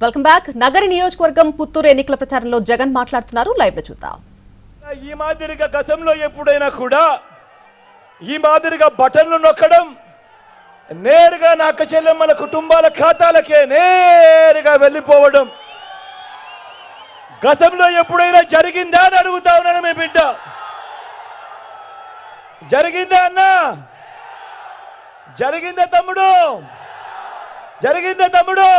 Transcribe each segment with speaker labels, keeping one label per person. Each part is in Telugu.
Speaker 1: Welcome back. నగర నియోజకవర్గం పుత్తూరు ఎన్నికల ప్రచారంలో జగన్ మాట్లాడుతున్నారు. లైవ్లో చూద్దాం.
Speaker 2: ఈ మాదిరిగా గతంలో ఎప్పుడైనా కూడా ఈ మాదిరిగా బటన్లు నొక్కడం నేరుగా నాక చెల్లెమ్మల కుటుంబాల ఖాతాలకే నేరుగా వెళ్ళిపోవడం గతంలో ఎప్పుడైనా జరిగిందా అని అడుగుతా ఉన్నాను మీ బిడ్డ. జరిగిందా అన్నా? జరిగిందా తమ్ముడు? జరిగిందా తమ్ముడు?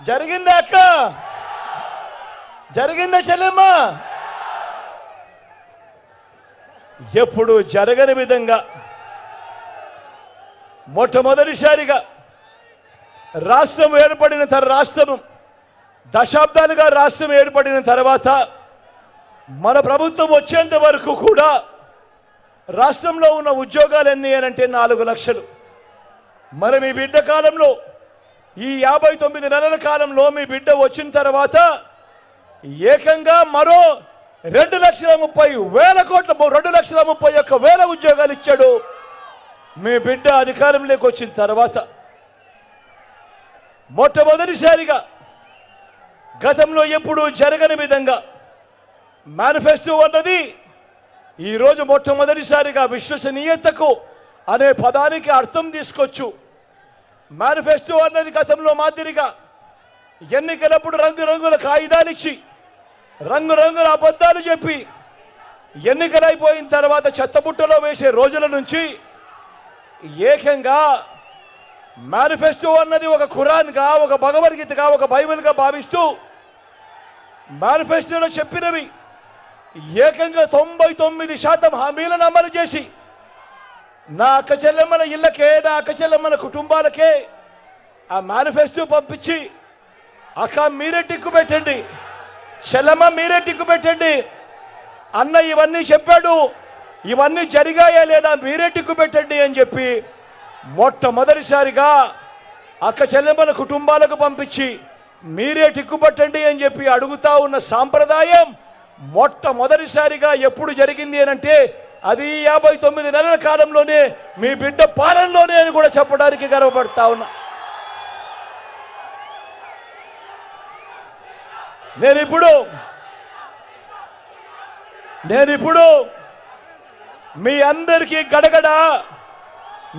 Speaker 2: జరిగిందా అక్క. జరిగిందా చెల్లెమ్మ. ఎప్పుడు జరగని విధంగా మొట్టమొదటిసారిగా రాష్ట్రం ఏర్పడిన తర రాష్ట్రం దశాబ్దాలుగా రాష్ట్రం ఏర్పడిన తర్వాత మన ప్రభుత్వం వచ్చేంత వరకు కూడా రాష్ట్రంలో ఉన్న ఉద్యోగాలు ఎన్ని అంటే నాలుగు లక్షలు. మరి మీ బిడ్డ కాలంలో ఈ యాభై తొమ్మిది నెలల కాలంలో మీ బిడ్డ వచ్చిన తర్వాత ఏకంగా మరో రెండు లక్షల ముప్పై వేల కోట్ల రెండు లక్షల ముప్పై ఒక్క వేల ఉద్యోగాలు ఇచ్చాడు. మీ బిడ్డ అధికారంలోకి వచ్చిన తర్వాత మొట్టమొదటిసారిగా గతంలో ఎప్పుడూ జరగని విధంగా మేనిఫెస్టో అన్నది ఈరోజు మొట్టమొదటిసారిగా విశ్వసనీయతకు అనే పదానికి అర్థం తీసుకొచ్చు మేనిఫెస్టో అన్నది గతంలో మాదిరిగా ఎన్నికలప్పుడు రంగురంగుల కాగితాలు ఇచ్చి రంగురంగుల అబద్ధాలు చెప్పి ఎన్నికలైపోయిన తర్వాత చెత్తబుట్టలో వేసే రోజుల నుంచి ఏకంగా మేనిఫెస్టో అన్నది ఒక ఖురాన్గా ఒక భగవద్గీతగా ఒక బైబిల్గా భావిస్తూ మేనిఫెస్టోలో చెప్పినవి ఏకంగా తొంభై తొమ్మిది శాతం హామీలను అమలు చేసి నా అక్కచెల్లెమ్మల ఇళ్ళకే నా అక్కచెల్లెమ్మల కుటుంబాలకే ఆ మేనిఫెస్టో పంపించి అక్క మీరే టిక్కు పెట్టండి చెల్లమ్మ మీరే టిక్కు పెట్టండి అన్న ఇవన్నీ చెప్పాడు ఇవన్నీ జరిగాయా లేదా మీరే టిక్కు పెట్టండి అని చెప్పి మొట్టమొదటిసారిగా అక్క చెల్లెమ్మల కుటుంబాలకు పంపించి మీరే టిక్కు పెట్టండి అని చెప్పి అడుగుతా ఉన్న సాంప్రదాయం మొట్టమొదటిసారిగా ఎప్పుడు జరిగింది అనంటే అది యాభై తొమ్మిది నెలల కాలంలోనే మీ బిడ్డ పాలనలోనే అని కూడా చెప్పడానికి గర్వపడతా ఉన్నా. నేను ఇప్పుడు నేను ఇప్పుడు మీ అందరికీ గడగడ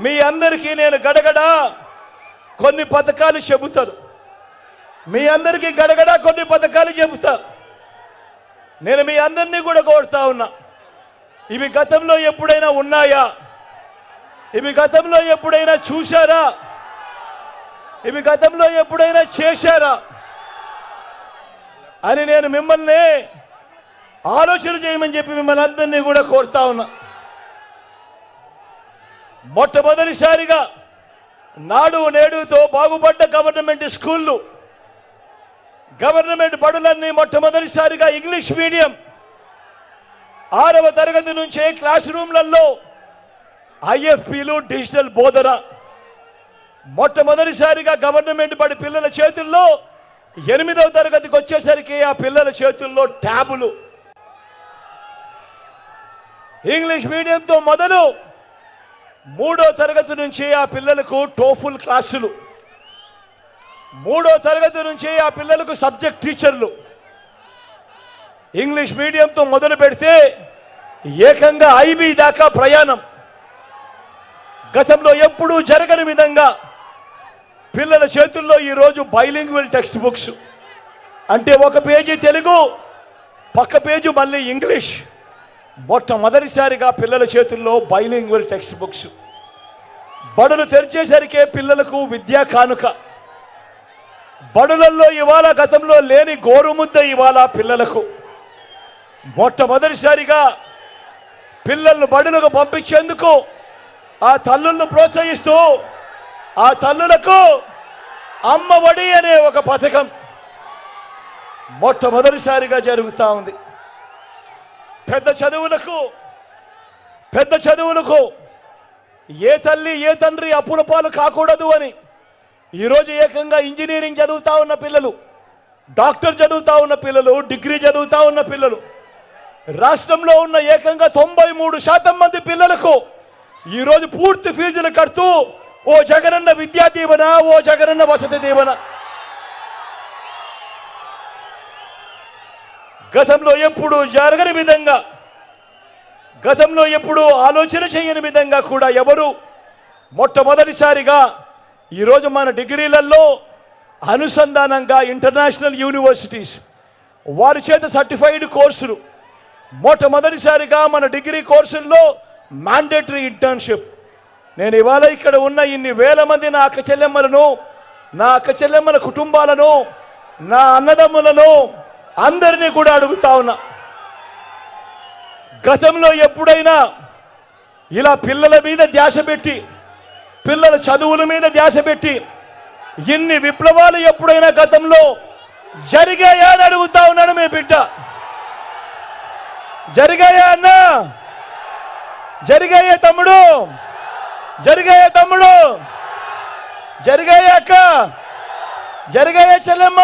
Speaker 2: మీ అందరికీ నేను గడగడ కొన్ని పథకాలు చెబుతాను. మీ అందరికీ గడగడ కొన్ని పథకాలు చెబుతా నేను మీ అందరినీ కూడా కోరుతా ఉన్నా. ఇవి గతంలో ఎప్పుడైనా ఉన్నాయా? ఇవి గతంలో ఎప్పుడైనా చూశారా? ఇవి గతంలో ఎప్పుడైనా చేశారా? అని నేను మిమ్మల్ని ఆలోచన చేయమని చెప్పి మిమ్మల్ని అందరినీ కూడా కోరుతా ఉన్నా. మొట్టమొదటిసారిగా నాడు నేడుతో బాగుపడ్డ గవర్నమెంట్ స్కూళ్ళు గవర్నమెంట్ బడులన్నీ మొట్టమొదటిసారిగా ఇంగ్లీష్ మీడియం ఆరవ తరగతి నుంచే క్లాస్ రూమ్లలో ఐఎఫ్పీలు డిజిటల్ బోధన. మొట్టమొదటిసారిగా గవర్నమెంట్ పడి పిల్లల చేతుల్లో ఎనిమిదవ తరగతికి వచ్చేసరికి ఆ పిల్లల చేతుల్లో ట్యాబులు. ఇంగ్లీష్ మీడియంతో మొదలు మూడో తరగతి నుంచి ఆ పిల్లలకు టోఫుల్ క్లాసులు. మూడో తరగతి నుంచి ఆ పిల్లలకు సబ్జెక్ట్ టీచర్లు. ఇంగ్లీష్ మీడియంతో మొదలు పెడితే ఏకంగా ఐబీ దాకా ప్రయాణం. గతంలో ఎప్పుడూ జరగని విధంగా పిల్లల చేతుల్లో ఈరోజు బైలింగ్వల్ టెక్స్ట్ బుక్స్ అంటే ఒక పేజీ తెలుగు పక్క పేజీ మళ్ళీ ఇంగ్లీష్. మొట్టమొదటిసారిగా పిల్లల చేతుల్లో బైలింగ్వల్ టెక్స్ట్ బుక్స్ బడులు తెరిచేసరికే పిల్లలకు విద్యా కానుక. బడులలో ఇవాళ గతంలో లేని గోరుముద్ద ఇవాళ పిల్లలకు. మొట్టమొదటిసారిగా పిల్లలను బడులకు పంపించేందుకు ఆ తల్లులను ప్రోత్సహిస్తూ ఆ తల్లులకు అమ్మ ఒడి అనే ఒక పథకం మొట్టమొదటిసారిగా జరుగుతూ ఉంది. పెద్ద చదువులకు పెద్ద చదువులకు ఏ తల్లి ఏ తండ్రి అప్పుల పాలు కాకూడదు అని ఈరోజు ఏకంగా ఇంజనీరింగ్ చదువుతా ఉన్న పిల్లలు డాక్టర్ చదువుతా ఉన్న పిల్లలు డిగ్రీ చదువుతా ఉన్న పిల్లలు రాష్ట్రంలో ఉన్న ఏకంగా తొంభై మూడు శాతం మంది పిల్లలకు ఈరోజు పూర్తి ఫీజులు కడుతూ ఓ జగనన్న విద్యా దీవెన ఓ జగనన్న వసతి దీవెన. గతంలో ఎప్పుడు జరగని విధంగా గతంలో ఎప్పుడు ఆలోచన చేయని విధంగా కూడా ఎవరు మొట్టమొదటిసారిగా ఈరోజు మన డిగ్రీలలో అనుసంధానంగా ఇంటర్నేషనల్ యూనివర్సిటీస్ వారి చేత సర్టిఫైడ్ కోర్సులు మొట్టమొదటిసారిగా మన డిగ్రీ కోర్సుల్లో మ్యాండేటరీ ఇంటర్న్షిప్ నేను ఇవాళ ఇక్కడ ఉన్న ఇన్ని వేల మంది నా అక్క చెల్లెమ్మలను నా అక్క చెల్లెమ్మల కుటుంబాలను నా అన్నదమ్ములను అందరినీ కూడా అడుగుతా ఉన్నా. గతంలో ఎప్పుడైనా ఇలా పిల్లల మీద ధ్యాస పెట్టి పిల్లల చదువుల మీద ధ్యాస పెట్టి ఇన్ని విప్లవాలు ఎప్పుడైనా గతంలో జరిగాయా అని అడుగుతా ఉన్నాడు మీ బిడ్డ. జరిగాయా అన్నా? జరిగాయే తమ్ముడు? జరిగాయే తమ్ముడు? జరిగాయా అక్క? జరిగాయే చెల్లెమ్మ?